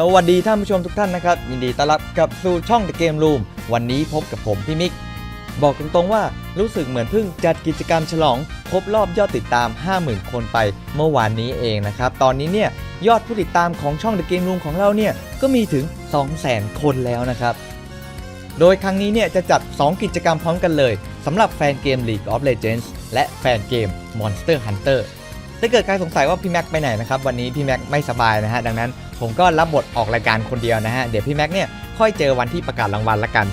สวัสดีท่านผู้ชมทุกท่านนะครับ ยินดีต้อนรับกลับสู่ช่อง The Game Room วันนี้พบกับผมพี่มิก บอกตรงๆว่ารู้สึกเหมือนเพิ่งจัดกิจกรรมฉลอง ครบรอบยอดติดตาม 50,000 คนไปเมื่อวานนี้เองนะครับ ตอนนี้เนี่ยยอดผู้ติดตามของช่อง The Game Room ของเราเนี่ยก็มีถึง 200,000 คนแล้วนะครับ โดยครั้งนี้เนี่ยจะจัด 2 กิจกรรมพร้อมกันเลยสำหรับแฟนเกม League of Legends และแฟนเกม Monster Hunter ถ้าเกิดใครสงสัยว่าพี่แม็กไปไหนนะครับวันนี้พี่แม็กไม่สบายนะฮะดังนั้น ผมก็รับบทออกรายการคนเดียวนะฮะ เดี๋ยวพี่แม็กเนี่ยค่อยเจอวันที่ประกาศรางวัลละกัน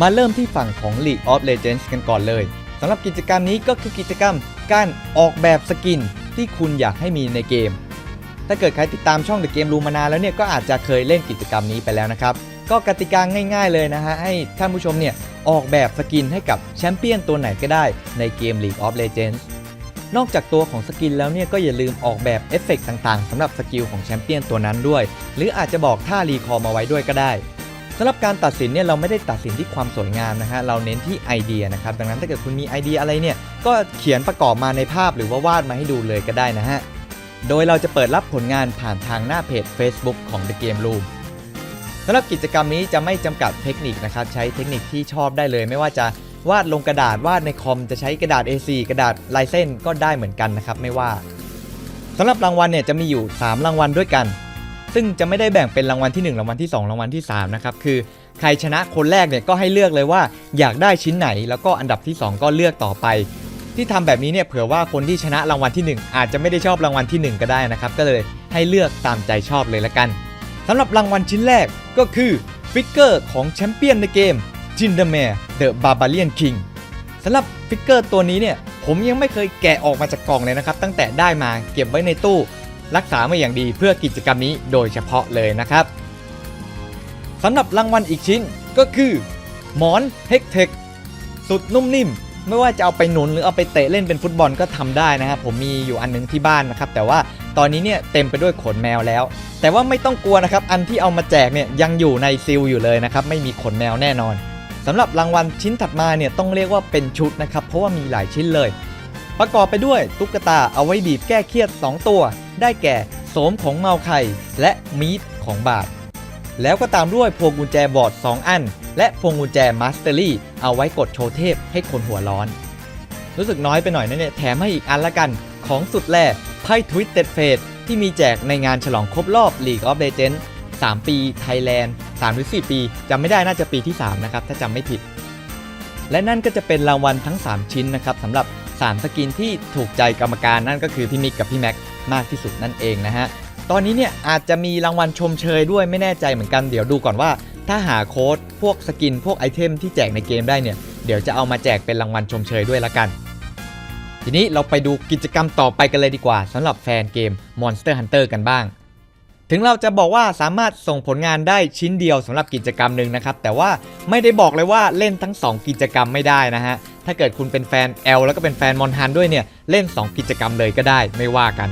มาเริ่มที่ฝั่งของ League of Legends กันก่อนเลยสำหรับกิจกรรมนี้ก็คือกิจกรรมการออกแบบสกินที่คุณอยากให้มีในเกม ถ้าเกิดใครติดตามช่อง The Game Room มานานแล้วเนี่ยก็อาจจะเคยเล่นกิจกรรมนี้ไปแล้วนะครับ ก็กติกาง่ายๆเลยนะฮะ ให้ท่านผู้ชมเนี่ยออกแบบสกินให้กับแชมเปี้ยนตัวไหนก็ได้ในเกม League of Legends นอกจากตัวของสกินแล้วเนี่ยก็อย่าลืมออกแบบเอฟเฟกต์ต่างๆสำหรับสกิลของแชมเปี้ยนตัวนั้นด้วย หรืออาจจะบอกท่ารีคอร์มาไว้ด้วยก็ได้สำหรับการตัดสินเนี่ยเราไม่ได้ตัดสินที่ความสวยงามนะฮะเราเน้นที่ไอเดียนะครับดังนั้นถ้าเกิดคุณมีไอเดียอะไรเนี่ยก็เขียนประกอบมาในภาพหรือว่าวาดมาให้ดูเลยก็ได้นะฮะโดยเราจะเปิดรับผลงานผ่านทางหน้าเพจ Facebook ของ The Game Room สำหรับกิจกรรมนี้จะไม่จำกัดเทคนิคนะครับใช้เทคนิคที่ชอบได้เลย ไม่ว่าจะ วาดลงกระดาษวาดในคอมจะใช้กระดาษ A4 กระดาษลายเส้นก็ได้เหมือนกันนะครับไม่ว่าสำหรับรางวัลเนี่ยจะมีอยู่ 3 รางวัลด้วยกัน ซึ่งจะไม่ได้แบ่งเป็นรางวัลที่ 1 รางวัลที่ 2 รางวัลที่3นะครับคือใครชนะคนแรกเนี่ยก็ให้เลือกเลยว่าอยากได้ชิ้นไหน แล้วก็อันดับที่ 2 ก็เลือกต่อไป ที่ทำแบบนี้เนี่ยเผื่อว่าคนที่ชนะรางวัลที่ 1 อาจจะไม่ได้ชอบรางวัลที่ 1 ก็ได้นะครับก็เลยให้เลือกตามใจชอบเลยละกันสำหรับรางวัลชิ้นแรกก็คือฟิกเกอร์ของแชมเปี้ยนในเกมจินเดอร์แมร์ เดอะบาบาเลียนคิงสำหรับฟิกเกอร์ตัวนี้เนี่ยผมยังไม่เคยแกะออกมาจากกล่องเลยนะครับ ตั้งแต่ได้มาเก็บไว้ในตู้รักษามาอย่างดีเพื่อกิจกรรมนี้โดยเฉพาะเลยนะครับสำหรับรางวัลอีกชิ้นก็คือหมอนเฮกเทคสุดนุ่มนิ่ม ไม่ว่าจะเอาไปหนุนหรือเอาไปเตะเล่นเป็นฟุตบอลก็ทำได้นะครับผมมีอยู่อันหนึงที่บ้านนะครับ แต่ว่าตอนนี้เนี่ยเต็มไปด้วยขนแมวแล้ว แต่ว่าไม่ต้องกลัวนะครับ อันที่เอามาแจกเนี่ยยังอยู่ในซิลอยู่เลยนะครับ ไม่มีขนแมวแน่นอน สำหรับรางวัลชิ้นถัดมาเนี่ยต้องเรียกว่าเป็นชุดนะครับ เพราะว่ามีหลายชิ้นเลย ประกอบไปด้วยตุ๊กตาเอาไว้บีบแก้เครียด 2 ตัว ได้แก่โสมของเมาไข่และมีดของบาท แล้วก็ตามด้วยพวงกุญแจบอร์ด 2 อัน และพวงกุญแจมาสเตอรี่ เอาไว้กดโชว์เทพให้คนหัวร้อน รู้สึกน้อยไปหน่อยนะเนี่ยแถมให้อีกอันละกันของสุดแร่ไพ่ทวิตเต็ดเฟสที่มีแจกในงานฉลองครบรอบ League of Legends 3 ปีไทยแลนด์ 3 หรือ 4 ปีจำไม่ได้น่าจะปีที่ 3 นะครับ ถ้าจำไม่ผิด และนั่นก็จะเป็นรางวัลทั้ง 3 ชิ้นนะครับสำหรับ 3 สกินที่ถูกใจกรรมการนั่นก็คือพี่มิกกับพี่แม็กมากที่สุดนั่นเองนะฮะตอนนี้เนี่ยอาจจะมีรางวัลชมเชยด้วยไม่แน่ใจเหมือนกันเดี๋ยวดูก่อนว่า ถ้าหาโค้ดพวกสกินพวกไอเทมที่แจกในเกมได้เนี่ยเดี๋ยวจะเอามาแจกเป็นรางวัลชมเชยด้วยละกัน ทีนี้เราไปดูกิจกรรมต่อไปกันเลยดีกว่าสำหรับแฟนเกม Monster Hunter กันบ้าง ถึงเราจะบอกว่าสามารถส่งผลงานได้ชิ้นเดียวสำหรับกิจกรรมหนึ่งนะครับ แต่ว่าไม่ได้บอกเลยว่าเล่นทั้ง 2 กิจกรรมไม่ได้นะฮะ ถ้าเกิดคุณเป็นแฟน L แล้วก็เป็นแฟนมอนฮันด้วยเนี่ย เล่น 2 กิจกรรมเลยก็ได้ไม่ว่ากัน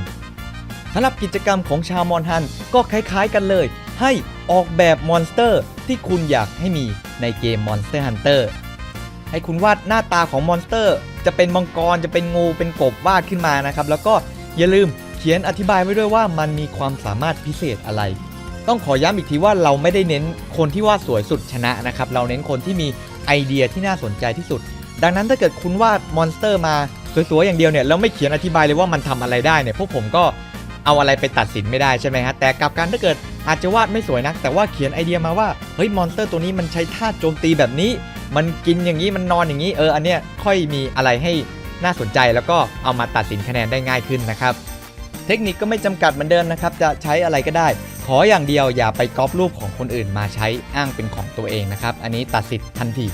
สำหรับกิจกรรมของชาวมอนฮันก็คล้าย ๆ กันเลย ให้ออกแบบมอนสเตอร์ที่คุณอยากให้มีในเกม Monster Hunter ให้คุณวาดหน้าตาของมอนสเตอร์ จะเป็นมังกรจะเป็นงูเป็นกบวาดขึ้นมานะครับแล้วก็อย่าลืม เขียนอธิบายไว้ด้วยว่ามันมีความสามารถพิเศษอะไร ต้องขอย้ำอีกทีว่าเราไม่ได้เน้นคนที่วาดสวยสุดชนะนะครับ เราเน้นคนที่มีไอเดียที่น่าสนใจที่สุด ดังนั้นถ้าเกิดคุณวาดมอนสเตอร์มาสวยๆอย่างเดียวเนี่ยแล้วไม่เขียนอธิบายเลยว่ามันทำอะไรได้เนี่ยพวกผมก็เอาอะไรไปตัดสินไม่ได้ใช่ไหมฮะแต่กลับกันถ้าเกิดอาจจะวาดไม่สวยนัก แต่ว่าเขียนไอเดียมาว่าเฮ้ยมอนสเตอร์ตัวนี้มันใช้ท่าโจมตีแบบนี้ มันกินอย่างนี้มันนอนอย่างนี้เอออันเนี้ยค่อยมีอะไรให้น่าสนใจแล้วก็เอามาตัดสินคะแนนได้ง่ายขึ้นนะครับ เทคนิคก็ไม่จำกัดเหมือนเดิมนะครับ จะใช้อะไรก็ได้ ขออย่างเดียวอย่าไปก๊อปรูปของคนอื่นมาใช้อ้างเป็นของตัวเองนะครับ อันนี้ตัดสิทธิ์ทันที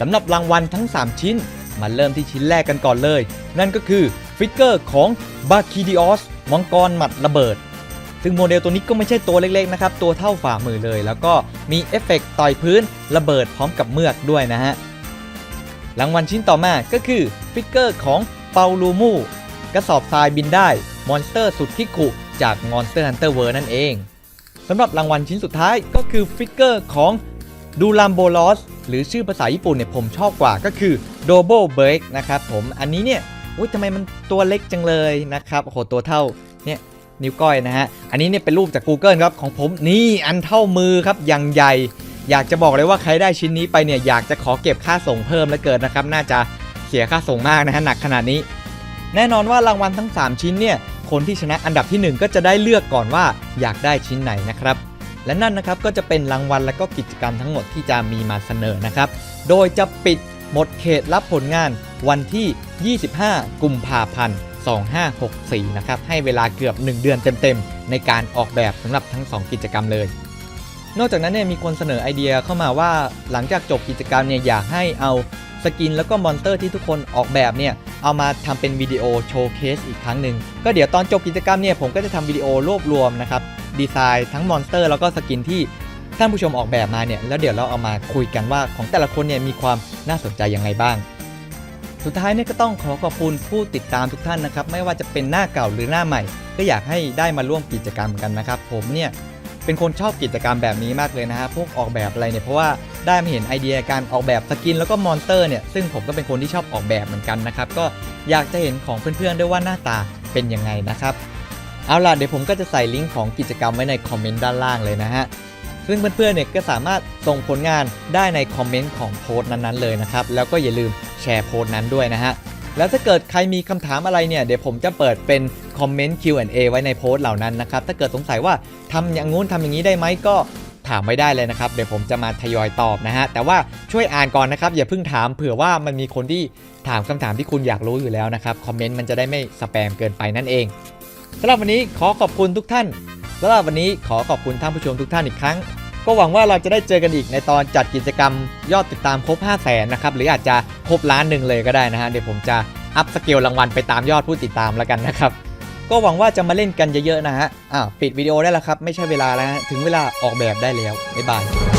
สำหรับรางวัลทั้ง 3 ชิ้น มาเริ่มที่ชิ้นแรกกันก่อนเลย นั่นก็คือฟิกเกอร์ของบาคิดิออสมังกรหมัดระเบิด ซึ่งโมเดลตัวนี้ก็ไม่ใช่ตัวเล็กๆนะครับ ตัวเท่าฝ่ามือเลย แล้วก็มีเอฟเฟกต์ต่อยพื้นระเบิดพร้อมกับเมือกด้วยนะฮะรางวัลชิ้นต่อมาก็คือฟิกเกอร์ของเปาลูมูกระสอบทรายบินได้ มอนสเตอร์สุดคิคุจาก Monster Hunter World นั่นเองสำหรับรางวัลชิ้นสุดท้ายก็คือฟิกเกอร์ของดูลัมโบลอสหรือชื่อภาษาญี่ปุ่นเนี่ยผมชอบกว่าก็คือโดโบเบรกนะครับผมอันนี้เนี่ยอุ้ยทำไมมันตัวเล็กจังเลยนะครับโอ้โหตัวเท่าเนี่ยนิ้วก้อยนะฮะ อันนี้เนี่ยเป็นรูปจาก Google ครับของผมนี่อันเท่ามือครับอย่างใหญ่ อยากจะบอกเลยว่าใครได้ชิ้นนี้ไปเนี่ยอยากจะขอเก็บค่าส่งเพิ่มแล้วเกินนะครับ น่าจะเสียค่าส่งมากนะฮะหนักขนาดนี้ แน่นอนว่ารางวัลทั้ง 3 ชิ้นเนี่ย คนที่ชนะอันดับทีหนึ่1 ก็จะได้เลือกก่อนว่าอยากได้ชิ้นไหนนะครับ และนั่นนะครับก็จะเป็นรางวัลและก็กิจกรรมทั้งหมดที่จะมีมาเสนอนะครับ โดยจะปิดหมดเขตรับผลงานวันที่ 25 กุมภาพันธ์ 2564 นะครับ ให้เวลาเกือบ 1 เดือนเต็มๆ ในการออกแบบสำหรับทั้ง 2 กิจกรรมเลย นอกจากนั้นเนี่ยมีคนเสนอไอเดียเข้ามาว่าหลังจากจบกิจกรรมเนี่ยอยากให้เอาสกินแล้วก็มอนสเตอร์ที่ทุกคนออกแบบเนี่ย เอามาทำเป็นวิดีโอโชว์เคสอีกครั้งหนึ่งก็เดี๋ยวตอนจบกิจกรรมเนี่ยผมก็จะทำวิดีโอรวบรวมนะครับดีไซน์ทั้งมอนสเตอร์แล้วก็สกินที่ท่านผู้ชมออกแบบมาเนี่ยแล้วเดี๋ยวเราเอามาคุยกันว่าของแต่ละคนเนี่ยมีความน่าสนใจยังไงบ้าง สุดท้ายเนี่ยก็ต้องขอขอบคุณผู้ติดตามทุกท่านนะครับ ไม่ว่าจะเป็นหน้าเก่าหรือหน้าใหม่ ก็อยากให้ได้มาร่วมกิจกรรมกันนะครับ ผมเนี่ย เป็นคนชอบกิจกรรมแบบนี้มากเลยนะฮะพวกออกแบบอะไรเนี่ยเพราะว่าได้มาเห็นไอเดียการออกแบบสกินแล้วก็มอนสเตอร์เนี่ยซึ่งผมก็เป็นคนที่ชอบออกแบบเหมือนกันนะครับก็อยากจะเห็นของเพื่อนๆด้วยว่าหน้าตาเป็นยังไงนะครับเอาล่ะเดี๋ยวผมก็จะใส่ลิงก์ของกิจกรรมไว้ในคอมเมนต์ด้านล่างเลยนะฮะซึ่งเพื่อนๆเนี่ยก็สามารถส่งผลงานได้ในคอมเมนต์ของโพสต์นั้นๆเลยนะครับแล้วก็อย่าลืมแชร์โพสต์นั้นด้วยนะฮะ แล้วถ้าเกิดใครมีคำถามอะไรเนี่ย เดี๋ยวผมจะเปิดเป็นคอมเมนต์ Q&A ไว้ในโพสต์เหล่านั้นนะครับ ถ้าเกิดสงสัยว่าทำอย่างงู้นทำอย่างนี้ได้ไหมก็ถามไว้ได้เลยนะครับ เดี๋ยวผมจะมาทยอยตอบนะฮะ แต่ว่าช่วยอ่านก่อนนะครับ อย่าเพิ่งถามเผื่อว่ามันมีคนที่ถามคำถามที่คุณอยากรู้อยู่แล้วนะครับ คอมเมนต์มันจะได้ไม่สแปมเกินไปนั่นเองสำหรับวันนี้ขอขอบคุณทุกท่านสำหรับวันนี้ขอขอบคุณท่านผู้ชมทุกท่านอีกครั้ง ก็หวังว่าเราจะได้เจอกันอีกในตอนจัดกิจกรรมยอดติดตามครบ 5 0 0แสนนะครับ หรืออาจจะครบล้านหนึ่งเลยก็ได้นะฮะ เดี๋ยวผมจะอัพสเกลรางวัลไปตามยอดผู้ติดตามแล้วกันนะครับ ก็หวังว่าจะมาเล่นกันเยอะๆนะฮะอ่าปิดวิดีโอได้แล้วครับ ไม่ใช่เวลาแล้ว ถึงเวลาออกแบบได้แล้ว บ๊ายบาย